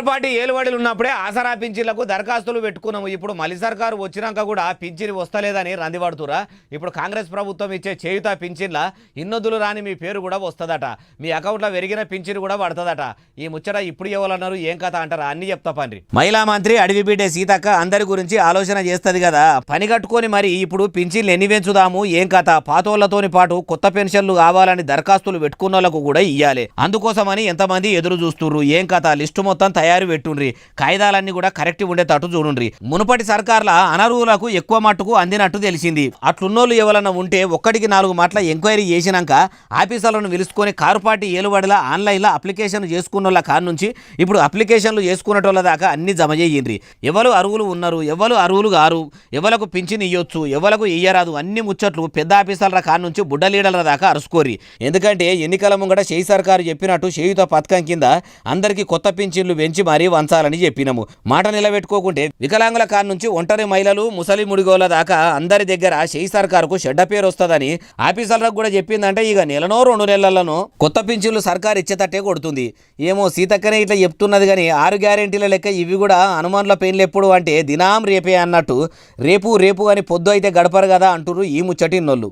Car party ఏలుబడులు ఉన్నప్పుడే ఆసరా పింఛన్లకు దరఖాస్తులు పెట్టుకున్నాము. ఇప్పుడు మళ్ళీ సర్కారు వచ్చినాక కూడా పింఛన్ వస్తలేదని రందివాడుతురా. ఇప్పుడు కాంగ్రెస్ ప్రభుత్వం ఇచ్చే చేయుత పింఛన్ల ఇన్నదులు రాని మీ పేరు కూడా వస్తుందట. మీ అకౌంట్లో పెరిగిన పింఛన్ కూడా పడుతుందట. ఈ ముచ్చట ఇప్పుడు ఇవ్వాలన్నారు ఏం కథ అంటారా? అన్ని చెప్తా పండ్రి. మహిళా మంత్రి అడవి సీతక్క అందరి గురించి ఆలోచన చేస్తుంది కదా. పని కట్టుకొని మరి ఇప్పుడు పింఛన్లు ఎన్ని పెంచుదాము? ఏం కథ? పాతోళ్ళతోని పాటు కొత్త పెన్షన్లు కావాలని దరఖాస్తులు పెట్టుకున్న కూడా ఇయ్యాలి. అందుకోసమని ఎంతమంది ఎదురు చూస్తున్నారు ఏం కథ? లిస్టు మొత్తం తయారు పెట్టుండ్రి. కాయిదాలన్నీ కూడా కరెక్ట్ ఉండేటట్టు చూడుండ్రి. మునుపటి సర్కార్ల అనర్హులకు ఎక్కువ మట్టుకు అందినట్టు తెలిసింది. అట్లున్నోళ్ళు ఎవరన్నా ఉంటే ఒక్కడికి నాలుగు మాటల ఎంక్వైరీ చేసినాక ఆఫీసర్లను పిలుచుకొని కారు పార్టీ ఏలుబడిలా ఆన్లైన్లో అప్లికేషన్ చేసుకున్న వాళ్ళ నుంచి ఇప్పుడు అప్లికేషన్లు చేసుకునేటోళ్ళ దాకా అన్ని జమ చేయండ్రి. ఎవరు అరువులు ఉన్నారు ఎవరు అరువులు గారు ఎవలకు పింఛన్ ఇయ్యొచ్చు ఎవలకు ఇయ్యరాదు అన్ని ముచ్చట్లు పెద్ద ఆఫీసర్ల కాడ నుంచి బుడ్డ లీడర్ల దాకా అరుసుకోరి ఎందుకంటే ఎన్నికల ముంగట చేయి సర్కారు చెప్పినట్టు చేయుత పథకం కింద అందరికీ కొత్త పింఛన్లు పెంచి మరీ వంచాలని చెప్పినాము. మాట నిలబెట్టుకోకుంటే వికలాంగుల కాడ నుంచి ఒంటరి మహిళలు ముసలి ముడిగోల దాకా అందరి దగ్గర చేయి సర్కారుకు చెడ్డ పేరు వస్తుందని ఆఫీసర్లకు కూడా చెప్పిందంటే ఇక నెలనో రెండు నెలలను కొత్త పింఛన్లు సర్కారు ఇచ్చేటట్టే కొడుతుంది. ఏమో సీతక్కనే ఇట్లా చెప్తున్నది కానీ ఆరు గ్యారెంటీల లెక్క ఇవి కూడా అనుమానుల పెయిన్లు ఎప్పుడు అంటే దినాం రేపే అన్నట్టు. రేపు రేపు అని పొద్దు అయితే గడపరు కదా అంటుర్రు ఈ ముచ్చటిన్నోళ్ళు.